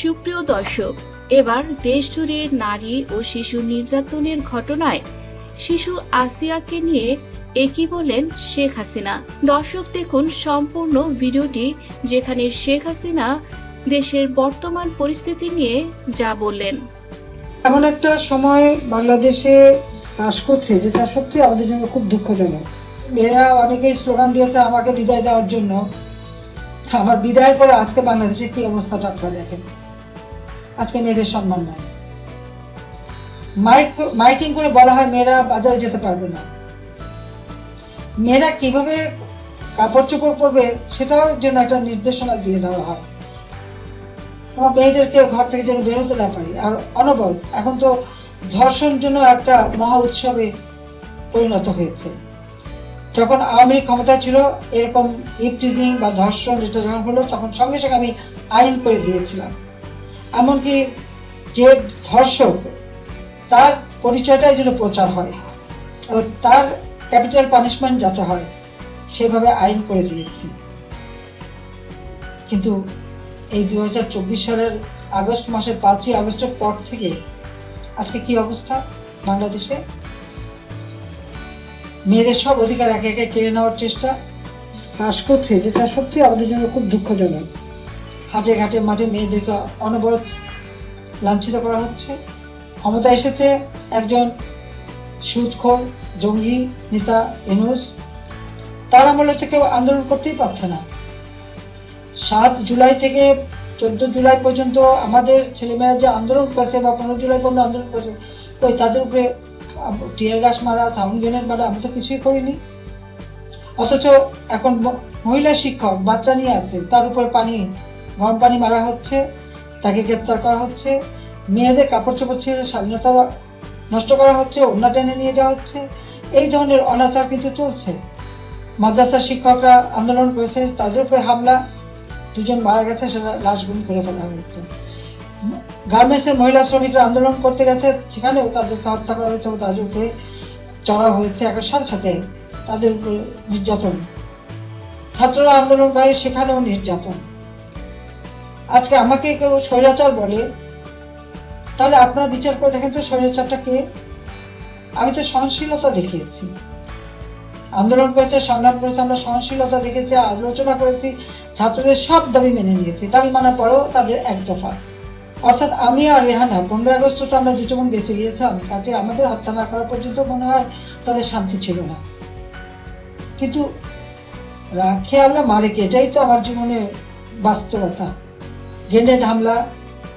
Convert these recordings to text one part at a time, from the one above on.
সুপ্রিয় দর্শক, এবার দেশ জুড়ে নারী ও শিশু নির্যাতনের ঘটনায় শিশু আসিয়াকে নিয়ে একই বলেন শেখ হাসিনা। দর্শক দেখুন সম্পূর্ণ ভিডিওটি যেখানে শেখ হাসিনা দেশের বর্তমান পরিস্থিতি নিয়ে যা বললেন। এমন একটা সময় বাংলাদেশে বাস করছে যেটা সত্যি আমাদের জন্য খুব দুঃখজনক। মেয়েরা অনেকেই স্লোগান দিয়েছে, আমাকে বিদায় দেওয়ার জন্য। আমার বিদায়ের পরে আজকে বাংলাদেশে কি অবস্থাটা আপনারা দেখেন? আজকে মেয়েদের সম্মান নাই। মাইক মাইকিং করে বলা হয় মেয়েরা বাজারে যেতে পারবে না। মেয়েরা কীভাবে কাপড় চোপড় পরবে সেটাও জন্য একটা নির্দেশনা দিয়ে দেওয়া হয়। আমার মেয়েদেরকে ঘর থেকে যেন বেরোতে না পারি। আর অনবল এখন তো ধর্ষণ জন্য একটা মহা উৎসবে পরিণত হয়েছে। যখন আওয়ামী লীগ ক্ষমতা ছিল, এরকম ইপটিজিং বা ধর্ষণ যেটা যখন হলো, তখন সঙ্গে সঙ্গে আমি আইন করে দিয়েছিলাম। এমনকি যে ধর্ষক, তার পরিচয়টাই যেন প্রচার হয় এবং তার ক্যাপিটাল পানিশমেন্ট যাতে হয়, সেভাবে আইন করে দিয়েছি। কিন্তু এই দু সালের আগস্ট মাসের পাঁচই আগস্টের পর থেকে আজকে কি অবস্থা বাংলাদেশে? মেয়েদের সব অধিকার একে একে কেড়ে নেওয়ার চেষ্টা। হ্রাস করছে, যেটা সত্যি আমাদের জন্য খুব দুঃখজনক। হাটে ঘাটে মাঠে মেয়েদেরকে অনবরত লাঞ্ছিত করা হচ্ছে। ক্ষমতা এসেছে একজন সুদখোর জঙ্গি নেতা এনুস। তার আমলে তো কেউ আন্দোলন করতেই পারছে না। সাত জুলাই থেকে চোদ্দ জুলাই পর্যন্ত আমাদের ছেলেমেয়েরা যে আন্দোলন করেছে বা পনেরো জুলাই পর্যন্ত আন্দোলন করেছে, ওই তাদের উপরে টিয়ার গাছ মারা, সাউন্ড গ্রেনেড মারা, আমি তো কিছুই করিনি। অথচ এখন মহিলা শিক্ষক, বাচ্চা নিয়ে আছে, তার উপর পানি গরম পানি মারা হচ্ছে, তাকে গ্রেপ্তার করা হচ্ছে, মেয়েদের কাপড় চোপড় ছেড়ে স্বাধীনতা নষ্ট করা হচ্ছে অন্য টেনে নিয়ে যাওয়া হচ্ছে, এই ধরনের অনাচার কিন্তু চলছে। মাদ্রাসার শিক্ষকরা আন্দোলন করেছে, তাদের উপরে হামলা, দুজন মারা গেছে, সেটা লাশ গুম করে ফেলা হয়েছে। গার্মেন্টসের মহিলা শ্রমিকরা আন্দোলন করতে গেছে, সেখানেও তাদেরকে হত্যা করা হয়েছে এবং তাদের উপরে চড়া হয়েছে একের সাথে সাথে তাদের উপরে নির্যাতন। ছাত্ররা আন্দোলন করে সেখানেও নির্যাতন। আজকে আমাকে কেউ স্বৈরাচার বলে, তাহলে আপনারা বিচার করে দেখেন তো স্বৈরাচারটা কে? আমি তো সহনশীলতা দেখিয়েছি। আন্দোলন করেছে, সংগ্রাম করেছে, আমরা সহনশীলতা দেখেছি, আলোচনা করেছি, ছাত্রদের সব দাবি মেনে নিয়েছি। দাবি মানার পরেও তাদের এক দফা। অর্থাৎ আমি আর রেহানা, পনেরোই আগস্ট তো আমরা দুজন বেঁচে গিয়েছিলাম, কাজে আমাদের হত্যা না করা পর্যন্ত মনে হয় তাদের শান্তি ছিল না। কিন্তু রাখে আল্লাহ মারে এটাই তো আমার জীবনে বাস্তবতা। গ্রেনেড হামলা,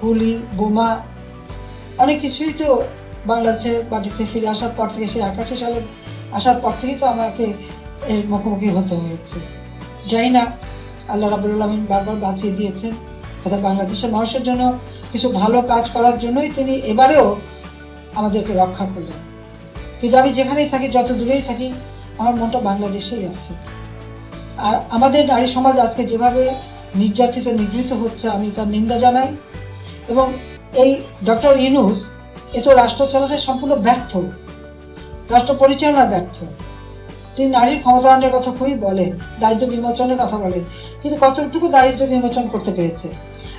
গুলি, বোমা, অনেক কিছুই তো বাংলাদেশের মাটিতে ফিরে আসার পর থেকে, সেই একাশি সালে আসার পর থেকেই তো আমাকে এর মুখোমুখি হতে হয়েছে। যাই না, আল্লাহ রাবুল আলমিন বারবার বাঁচিয়ে দিয়েছেন। অর্থাৎ বাংলাদেশের মানুষের জন্য কিছু ভালো কাজ করার জন্যই তিনি এবারেও আমাদেরকে রক্ষা করলেন। কিন্তু আমি যেখানেই থাকি, যত দূরেই থাকি, আমার মনটা বাংলাদেশেই আছে। আর আমাদের নারী সমাজ আজকে যেভাবে নির্যাতিত, নিগৃহীত হচ্ছে আমি তার নিন্দা জানাই। এবং এই ডক্টর ইনুস এ তো রাষ্ট্র চালাতে সম্পূর্ণ ব্যর্থ। রাষ্ট্র পরিচালনা ব্যর্থ। তিনি নারীর ক্ষমতায়নের কথা খুবই বলেন দারিদ্র বিমোচনের কথা বলেন। কিন্তু কতটুকু দারিদ্র বিমোচন করতে পেরেছে?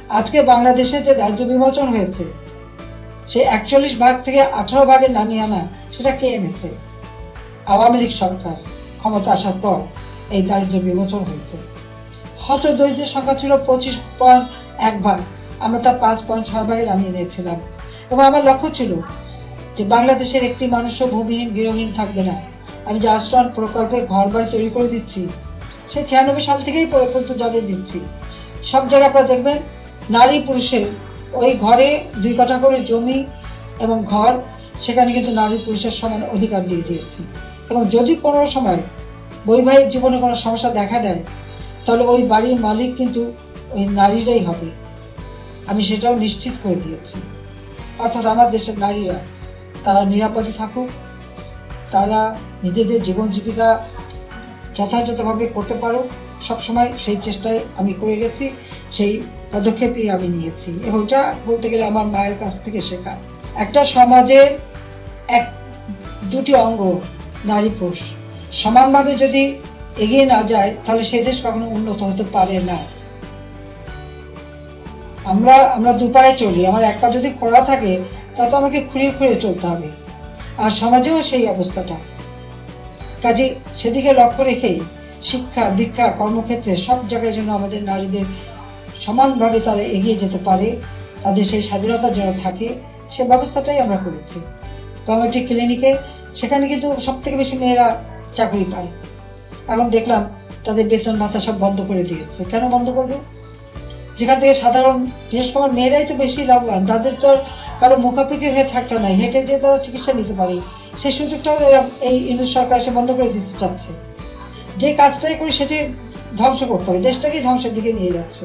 আজকে বাংলাদেশে যে দারিদ্র বিমোচন হয়েছে, সেই একচল্লিশ ভাগ থেকে আঠারো ভাগে নামিয়ে আনা সেটা কে এনেছে? আওয়ামী লীগ সরকার ক্ষমতা আসার পর এই দারিদ্র বিমোচন হয়েছে। হত দরিদ্রের সংখ্যা ছিল পঁচিশ পয়েন্ট এক ভাগ। আমরা তা পাঁচ পয়েন্ট ছয় ভাগে নামিয়ে নিয়েছিলাম। এবং আমার লক্ষ্য ছিল যে বাংলাদেশের একটি মানুষও ভূমিহীন, গৃহহীন থাকবে না। আমি যে আশ্রয়ণ প্রকল্পে ঘর বাড়ি তৈরি করে দিচ্ছি, সে ছিয়ানব্বই সাল থেকেই পর্যন্ত যাদের দিচ্ছি সব জায়গায় আপনারা দেখবেন, নারী পুরুষের ওই ঘরে দুই কাঠা করে জমি এবং ঘর, সেখানে কিন্তু নারী পুরুষের সমান অধিকার দিয়ে দিয়েছি। এবং যদি কোনো সময় বৈবাহিক জীবনে কোনো সমস্যা দেখা দেয় তাহলে ওই বাড়ির মালিক কিন্তু ওই নারীরাই হবে। আমি সেটাও নিশ্চিত করে দিয়েছি। অর্থাৎ আমার দেশের নারীরা, তারা নিরাপদে থাকুক, তারা নিজেদের জীবন জীবিকা যথাযথভাবে করতে পারো সবসময় সেই চেষ্টায় আমি করে গেছি, সেই পদক্ষেপই আমি নিয়েছি। এবং যা বলতে গেলে আমার মায়ের কাছ থেকে শেখা, একটা সমাজের এক, দুটি অঙ্গ নারী পুরুষ সমানভাবে যদি এগিয়ে না যায়, তাহলে সে দেশ কখনো উন্নত হতে পারে না। আমরা আমরা দুপায়ে চলি। আমার এক পা যদি খোলা থাকে, তা তো আমাকে খুঁড়িয়ে খুঁড়িয়ে চলতে হবে। আর সমাজেও সেই অবস্থাটা। কাজে সেদিকে লক্ষ্য রেখেই শিক্ষা, দীক্ষা, কর্মক্ষেত্রে সব জায়গায় যেন আমাদের নারীদের সমানভাবে তারা এগিয়ে যেতে পারে, তাদের সেই স্বাধীনতা যেন থাকে, সে ব্যবস্থাটাই আমরা করেছি। কমিউনিটি ক্লিনিকে, সেখানে কিন্তু সব থেকে বেশি মেয়েরা চাকরি পায়। এখন দেখলাম তাদের বেতন ভাতা সব বন্ধ করে দিয়েছে। কেন বন্ধ করবে? যেখান থেকে সাধারণ বিশেষ করে মেয়েরাই তো বেশি লাভবান, তাদের তো কারও মুখাপেক্ষি হয়ে থাকতে নাই হেঁটে যে তারা চিকিৎসা নিতে পারে। সেই সুযোগটাও এই ইন্দু সরকার এসে বন্ধ করে দিতে চাচ্ছে। যে কাজটাই করি সেটি ধ্বংস করতে হবে দেশটাকেই ধ্বংসের দিকে নিয়ে যাচ্ছে।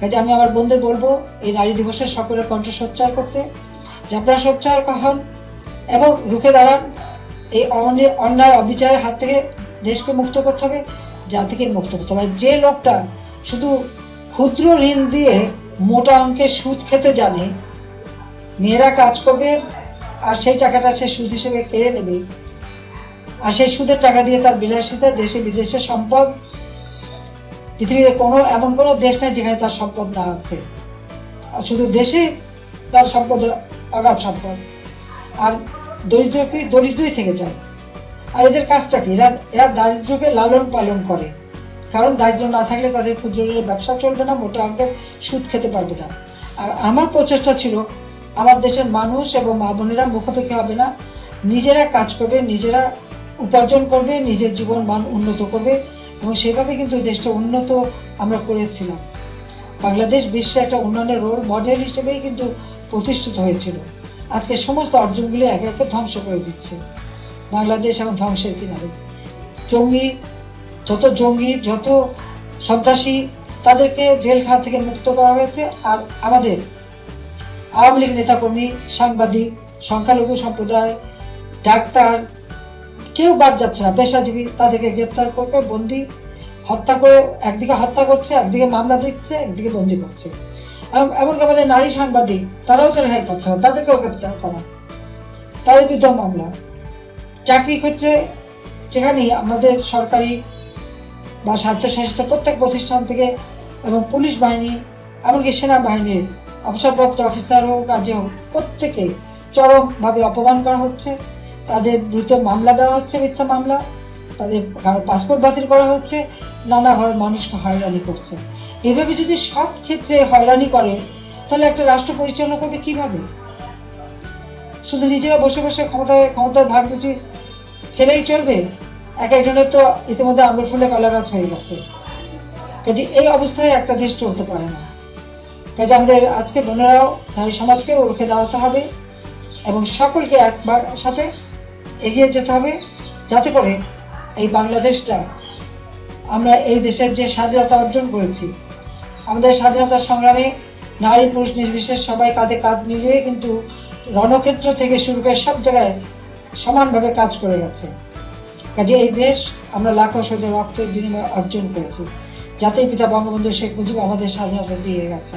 কাজে আমি আমার বন্ধুদের বলব, এই নারী দিবসের সকলের কণ্ঠ সোচ্চার করতে যে আপনারা সোচ্চার হন এবং রুখে দাঁড়ান। এই অন্যায় অবিচারের হাত থেকে দেশকে মুক্ত করতে হবে, জাতিকে মুক্ত করতে হবে। যে লোকটা শুধু ক্ষুদ্র ঋণ দিয়ে মোটা অঙ্কের সুদ খেতে জানে, মেয়েরা কাজ করবে আর সেই টাকাটা সে সুদ হিসেবে কেড়ে নেবে। আর সেই সুদের টাকা দিয়ে তার বিলাসিতা দেশে বিদেশে সম্পদ, পৃথিবীতে কোনো এমন কোনো দেশ নেই যেখানে তার সম্পদ না আছে। আর শুধু দেশে তার সম্পদ, অগাধ সম্পদ। আর দরিদ্রকে দরিদ্রই থেকে যায়। আর এদের কাজটা কি? এরা এরা দারিদ্রকে লালন পালন করে। কারণ দারিদ্র না থাকলে তাদের ক্ষুদ্র ব্যবসা চলবে না, মোটা অঙ্কের সুদ খেতে পারবে না। আর আমার প্রচেষ্টা ছিল, আমার দেশের মানুষ এবং মা বোনেরা মুখোমুখি হবে না। নিজেরা কাজ করবে, নিজেরা উপার্জন করবে, নিজের জীবন মান উন্নত করবে এবং সেভাবে কিন্তু দেশটা উন্নত আমরা করেছিলাম। বাংলাদেশ বিশ্বে একটা উন্নয়নের রোল মডেল হিসেবেই কিন্তু প্রতিষ্ঠিত হয়েছিল। আজকে সমস্ত অর্জনগুলি একে একে ধ্বংস করে দিচ্ছে। বাংলাদেশ এখন ধ্বংসের কিনারে। জঙ্গি, যত জঙ্গি, যত সন্ত্রাসী, তাদেরকে জেলখানা থেকে মুক্ত করা হয়েছে। আর আমাদের আওয়ামী লীগ নেতাকর্মী, সাংবাদিক, সংখ্যালঘু সম্প্রদায়, ডাক্তার, কেউ বাদ যাচ্ছে না। পেশাজীবী, তাদেরকে গ্রেপ্তার করতে বন্দি, হত্যা করে একদিকে হত্যা করছে, একদিকে মামলা দিচ্ছে, একদিকে বন্দি করছে। এমন- এমনকি আমাদের নারী সাংবাদিক, তারাও তো রেহাই পাচ্ছে না, তাদেরকেও গ্রেপ্তার করা। তাদের বিরুদ্ধে মামলা। চাকরি ক্ষেত্রে যেখানেই আমাদের সরকারি বা স্বায়ত্তশাসিত প্রত্যেক প্রতিষ্ঠান থেকে এবং পুলিশ বাহিনী এমনকি সেনাবাহিনীর অবসরপ্রাপ্ত অফিসার হোক কাজে হোক প্রত্যেকে চরমভাবে অপমান করা হচ্ছে। তাদের বিরুদ্ধে মামলা দেওয়া হচ্ছে, মিথ্যা মামলা। তাদের পাসপোর্ট বাতিল করা হচ্ছে। নানাভাবে মানুষকে হয়রানি করছে। এভাবে যদি সব ক্ষেত্রে হয়রানি করে, তাহলে একটা রাষ্ট্র পরিচালনা করবে কীভাবে? শুধু নিজেরা বসে বসে ক্ষমতায়, ক্ষমতার ভাগ দুটি খেলেই চলবে? এক একজনের তো ইতিমধ্যে আঙুর ফুলে কলা গাছ হয়ে গেছে। কাজে এই অবস্থায় একটা দেশ চলতে পারে না। কাজে আমাদের আজকে বোনেরাও নারী সমাজকে রুখে দাঁড়াতে হবে এবং সকলকে একবার সাথে এগিয়ে যেতে হবে যাতে করে এই বাংলাদেশটা আমরা এই দেশের যে স্বাধীনতা অর্জন করেছি, আমাদের স্বাধীনতা সংগ্রামে নারী পুরুষ নির্বিশেষ সবাই কাঁধে কাঁধ মিলিয়ে কিন্তু রণক্ষেত্র থেকে শুরু করে সব জায়গায় সমানভাবে কাজ করে গেছে। কাজে এই দেশ আমরা লাখো শহীদের রক্তের বিনিময়ে অর্জন করেছি। জাতির পিতা বঙ্গবন্ধু শেখ মুজিব আমাদের স্বাধীনতা দিয়ে গেছে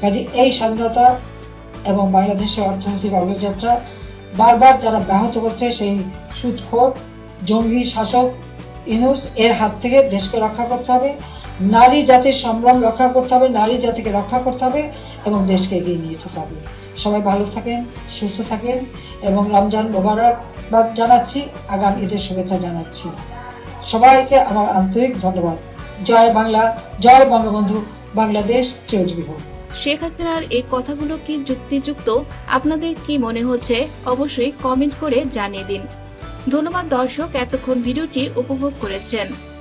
কাজে এই স্বাধীনতা এবং বাংলাদেশের অর্থনৈতিক অগ্রযাত্রা বারবার যারা ব্যাহত করছে, সেই সুদখোর, জঙ্গি শাসক ইনুস, এর হাত থেকে দেশকে রক্ষা করতে হবে। নারী জাতির সম্ভ্রম রক্ষা করতে হবে, নারী জাতিকে রক্ষা করতে হবে এবং দেশকে এগিয়ে নিয়ে যেতে হবে। সবাই ভালো থাকেন, সুস্থ থাকেন এবং রমজান মোবারকবাদ জানাচ্ছি, আগাম ঈদের শুভেচ্ছা জানাচ্ছি। সবাইকে আমার আন্তরিক ধন্যবাদ। জয় বাংলা, জয় বঙ্গবন্ধু, বাংলাদেশ চিরজীবী শেখ হাসিনার এই কথাগুলো কি যুক্তিযুক্ত? আপনাদের কি মনে হচ্ছে? অবশ্যই কমেন্ট করে জানিয়ে দিন। ধন্যবাদ দর্শক এতক্ষণ ভিডিওটি উপভোগ করেছেন।